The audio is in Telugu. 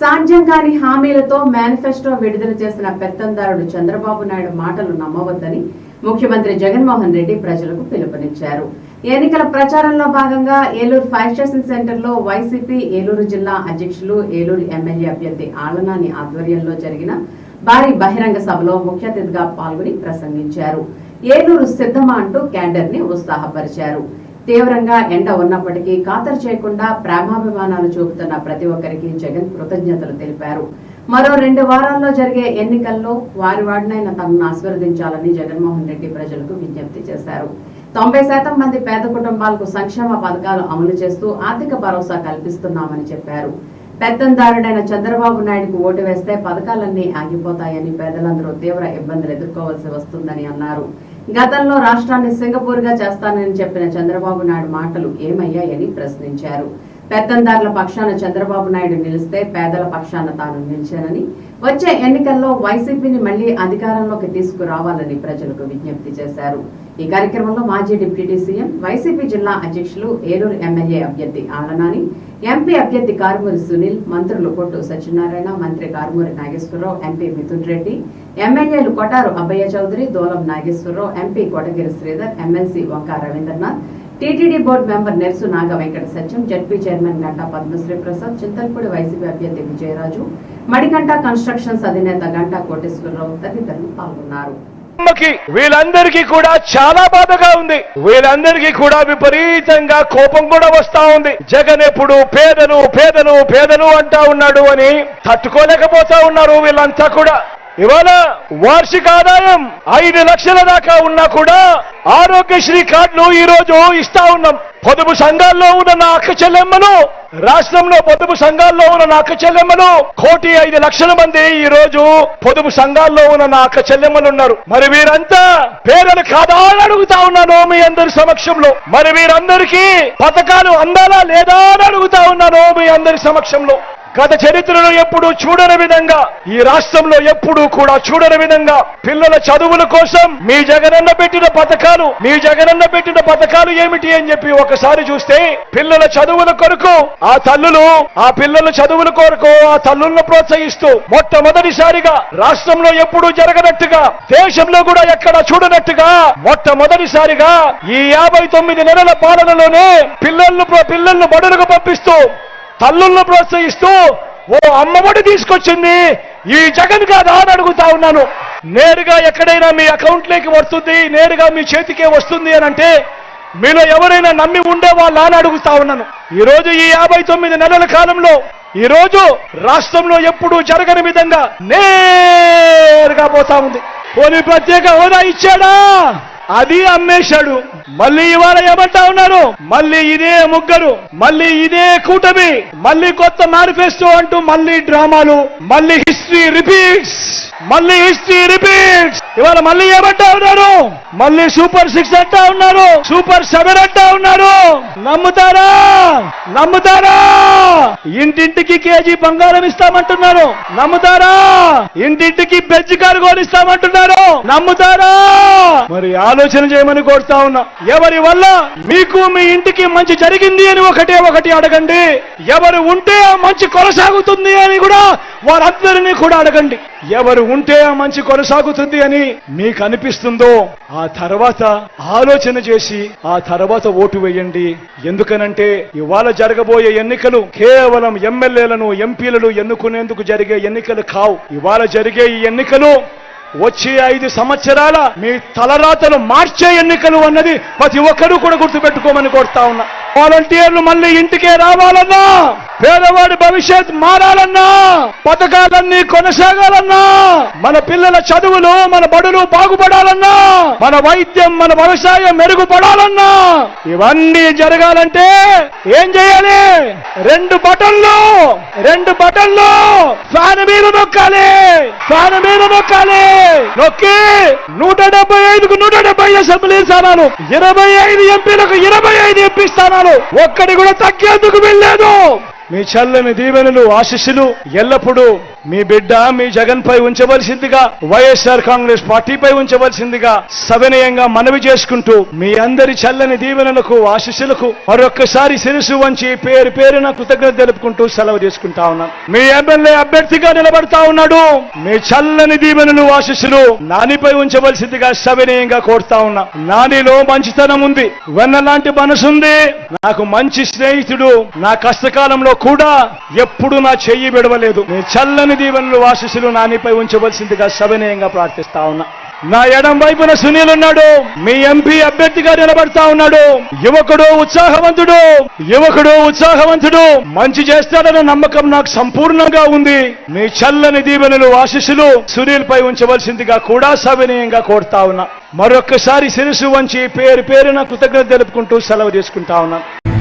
సాధ్యంగాని హామీలతో మేనిఫెస్టో విడుదల చేసిన పెత్తందారుడు చంద్రబాబు నాయుడు మాటలు నమ్మవద్దని ముఖ్యమంత్రి జగన్మోహన్ రెడ్డి ప్రజలకు పిలుపునిచ్చారు. ఎన్నికల ప్రచారంలో భాగంగా ఏలూరు ఫైర్ స్టేషన్ సెంటర్లో వైసీపీ ఏలూరు జిల్లా అధ్యక్షులు ఏలూరు ఎమ్మెల్యే అభ్యర్థి ఆలనాని ఆధ్వర్యంలో జరిగిన భారీ బహిరంగ సభలో ముఖ్య అతిథిగా పాల్గొని ప్రసంగించారు. ఏలూరు సిద్ధమా అంటూ క్యాండర్ని ఉత్సాహపరిచారు. తీవ్రంగా ఎండ ఉన్నప్పటికీ ఖాతరు చేయకుండా ప్రేమాభిమానాలు చూపుతున్న ప్రతి ఒక్కరికి జగన్ కృతజ్ఞతలు తెలిపారు. మరో రెండు వారాల్లో జరిగే ఎన్నికల్లో వారి వాడినైన తనను ఆశీర్వదించాలని జగన్మోహన్ రెడ్డి ప్రజలకు విజ్ఞప్తి చేశారు. తొంభై శాతం మంది పేద కుటుంబాలకు సంక్షేమ పథకాలు అమలు చేస్తూ ఆర్థిక భరోసా కల్పిస్తున్నామని చెప్పారు. పెత్తందారుడైన చంద్రబాబు నాయుడుకు ఓటు వేస్తే పథకాలన్నీ ఆగిపోతాయని పేదలందరూ తీవ్ర ఇబ్బందులు ఎదుర్కోవాల్సి వస్తుందని అన్నారు. గతంలో రాష్ట్రాన్ని సింగపూర్గా చేస్తానని చెప్పిన చంద్రబాబు నాయుడు మాటలు ఏమయ్యాయని ప్రశ్నించారు. పెత్తందారుల పక్షాన చంద్రబాబు నాయుడు నిలిస్తే పేదల పక్షాన తాను నిలిచానని వచ్చే ఎన్నికల్లో వైసీపీని మళ్ళీ అధికారంలోకి తీసుకురావాలని ప్రజలకు విజ్ఞప్తి చేశారు. ఈ కార్యక్రమంలో మాజీ డిప్యూటీ సీఎం వైసీపీ జిల్లా అధ్యక్షులు ఏలూరు ఎమ్మెల్యే అభ్యర్థి ఆలనాని ఎంపీ అభ్యర్థి కారుమూరి సునీల్ మంత్రులు కొట్టు సత్యనారాయణ మంత్రి కారుమూరి నాగేశ్వరరావు ఎంపీ మిథున్ రెడ్డి ఎమ్మెల్యేలు Kotaru Abbaiah Chowdary Dolam Nageswara Rao MP Kotagiri Sridhar MLC Vanka Ravindranath TTD board member Nersu Naga Venkata Satyam ZP chairman Ganta Padmasri Prasad Chintalapudi YCP అభ్యర్థి విజయరాజు మడిగంట కన్స్ట్రక్షన్స్ అధినేత గంటా కోటేశ్వరరావు తదితరులు పాల్గొన్నారు. వీళ్ళందరికీ కూడా చాలా బాధగా ఉంది. వీళ్ళందరికీ కూడా విపరీతంగా కోపం కూడా వస్తా ఉంది. జగన్ ఎప్పుడు పేదను పేదను పేదను అంటా ఉన్నాడు అని తట్టుకోలేకపోతా ఉన్నారు వీళ్ళంతా కూడా. ఇవాళ వార్షిక ఆదాయం ఐదు లక్షల దాకా ఉన్నా కూడా ఆరోగ్యశ్రీ కార్డులు ఈ రోజు ఇస్తా ఉన్నాం. పొదుపు సంఘాల్లో ఉన్న నా అక్క చెల్లెమ్మను రాష్ట్రంలో పొదుపు సంఘాల్లో ఉన్న నా అక్క చెల్లెమ్మను కోటి ఐదు లక్షల మంది ఈ రోజు పొదుపు సంఘాల్లో ఉన్న నా అక్క చెల్లెమ్మలు ఉన్నారు. మరి వీరంతా పేదలు కాదా అని అడుగుతా ఉన్నాను మీ అందరి సమక్షంలో. మరి వీరందరికీ పథకాలు అందాలా లేదా అని అడుగుతా ఉన్నాను మీ అందరి సమక్షంలో. గత చరిత్రలో ఎప్పుడు చూడని విధంగా ఈ రాష్ట్రంలో ఎప్పుడు కూడా చూడని విధంగా పిల్లల చదువుల కోసం మీ జగనన్న పెట్టిన పథకాలు మీ జగనన్న పెట్టిన పథకాలు ఏమిటి అని చెప్పి ఒకసారి చూస్తే పిల్లల చదువుల కొరకు ఆ తల్లులు ఆ పిల్లల చదువుల కొరకు ఆ తల్లులను ప్రోత్సహిస్తూ మొట్టమొదటిసారిగా రాష్ట్రంలో ఎప్పుడు జరగనట్టుగా దేశంలో కూడా ఎక్కడ చూడనట్టుగా మొట్టమొదటిసారిగా ఈ యాభై తొమ్మిది నెలల పాలనలోనే పిల్లలను పిల్లలను బడులకు పంపిస్తూ తల్లులను ప్రోత్సహిస్తూ ఓ అమ్మఒడి తీసుకొచ్చింది. ఈ జగన్ కాదా అని అడుగుతా ఉన్నాను. నేరుగా ఎక్కడైనా మీ అకౌంట్లోకి వస్తుంది నేరుగా మీ చేతికే వస్తుంది అని అంటే మీలో ఎవరైనా నమ్మి ఉండే వాళ్ళ అని అడుగుతా ఉన్నాను. ఈరోజు ఈ యాభై తొమ్మిది నెలల కాలంలో ఈరోజు రాష్ట్రంలో ఎప్పుడూ జరగని విధంగా నేరుగా పోతా ఉంది. పోనీ ప్రత్యేక హోదా ఇచ్చాడా? అది అమ్మేశాడు. మళ్ళీ ఇవాళ ఏమంటా ఉన్నారు? మళ్ళీ ఇదే ముగ్గురు మళ్ళీ ఇదే కూటమి మళ్ళీ కొత్త మేనిఫెస్టో అంటూ మళ్ళీ డ్రామాలు మళ్ళీ హిస్టరీ రిపీట్స్ మళ్ళీ హిస్టరీ రిపీట్స్ ఇవాళ మళ్ళీ ఏమంటా ఉన్నారు? మళ్ళీ సూపర్ సిక్స్ అంటా ఉన్నారు. సూపర్ సెవెన్ అంటా ఉన్నారు. నమ్ముతారా? నమ్ముతారా? ఇంటింటికి కేజీ బంగారం ఇస్తామంటున్నారు. నమ్ముతారా? ఇంటింటికి బెజ్జి కారు కొనిస్తామంటున్నారు నమ్ముతారా? మరి ఆలోచన చేయమని కోరుతా ఉన్నా. ఎవరి వల్ల? మీకు మీ ఇంటికి మంచి జరిగింది అని ఒకటే ఒకటి అడగండి. ఎవరు ఉంటే మంచి కొనసాగుతుంది అని కూడా వారందరినీ కూడా అడగండి. ఎవరు ఉంటే ఆ మంచి కొనసాగుతుంది అని మీకు అనిపిస్తుందో ఆ తర్వాత ఆలోచన చేసి ఆ తర్వాత ఓటు వేయండి. ఎందుకనంటే ఇవాళ జరగబోయే ఎన్నికలు కేవలం ఎమ్మెల్యేలను ఎంపీలను ఎన్నుకునేందుకు జరిగే ఎన్నికలు కావు. ఇవాళ జరిగే ఈ ఎన్నికలు వచ్చే ఐదు సంవత్సరాల మీ తలరాతలు మార్చే ఎన్నికలు అన్నది ప్రతి ఒక్కరూ కూడా గుర్తుపెట్టుకోమని కోరుతా ఉన్నా. వాలంటీర్లు మళ్ళీ ఇంటికే రావాలన్నా పేదవాడి భవిష్యత్ మారాలన్నా పథకాలన్నీ కొనసాగాలన్నా మన పిల్లల చదువులు మన బడులు బాగుపడాలన్నా మన వైద్యం మన వ్యవసాయం మెరుగుపడాలన్నా ఇవన్నీ జరగాలంటే ఏం చేయాలి? రెండు బటన్లు రెండు బటన్లు. ఫ్యాన్ మీద నొక్కాలి ఫ్యాన్ మీద నొక్కాలి. నొక్కి నూట డెబ్బై ఐదుకు నూట డెబ్బై అసెంబ్లీ స్థానాలు ఇరవై ఐదు ఎంపీలకు ఇరవై ఐదు ఎంపీ స్థానాలు. ఒక్కడి కూడా తగ్గేందుకు వెళ్ళలేదు మీ చల్లని దీవెనలు ఆశిస్సులు ఎల్లప్పుడూ మీ బిడ్డ మీ జగన్ పై ఉంచవలసిందిగా వైఎస్ఆర్ కాంగ్రెస్ పార్టీపై ఉంచవలసిందిగా సవినయంగా మనవి చేసుకుంటూ మీ అందరి చల్లని దీవెనలకు ఆశీస్సులకు మరొక్కసారి శిరసు వంచి పేరు పేరున కృతజ్ఞత తెలుపుకుంటూ సెలవు తీసుకుంటా ఉన్నాను. మీ ఎమ్మెల్యే అభ్యర్థిగా నిలబడతా ఉన్నాడు. మీ చల్లని దీవెనలు ఆశీస్సులు నానిపై ఉంచవలసిందిగా సవినయంగా కోరుతా ఉన్నా. నానిలో మంచితనం ఉంది. వెన్నలాంటి మనసుంది. నాకు మంచి స్నేహితుడు. నా కష్టకాలంలో కూడా ఎప్పుడు నా చెయ్యి విడవలేదు. మీ చల్లని దీవెనలు ఆశీస్సులు నానిపై ఉంచవలసిందిగా సవినయంగా ప్రార్థిస్తా ఉన్నా. నా ఎడం వైపున సునీల్ ఉన్నాడు మీ ఎంపీ అభ్యర్థిగా నిలబడతా ఉన్నాడు. యువకుడు ఉత్సాహవంతుడు. యువకుడు ఉత్సాహవంతుడు. మంచి చేస్తాడన్న నమ్మకం నాకు సంపూర్ణంగా ఉంది. మీ చల్లని దీవెనలు ఆశీస్సులు సునీల్ పై ఉంచవలసిందిగా కూడా సవినయంగా కోరుతా ఉన్నా. మరొక్కసారి శిరసు వంచి పేరు పేరున కృతజ్ఞత తెలుపుకుంటూ సెలవు తీసుకుంటా ఉన్నాను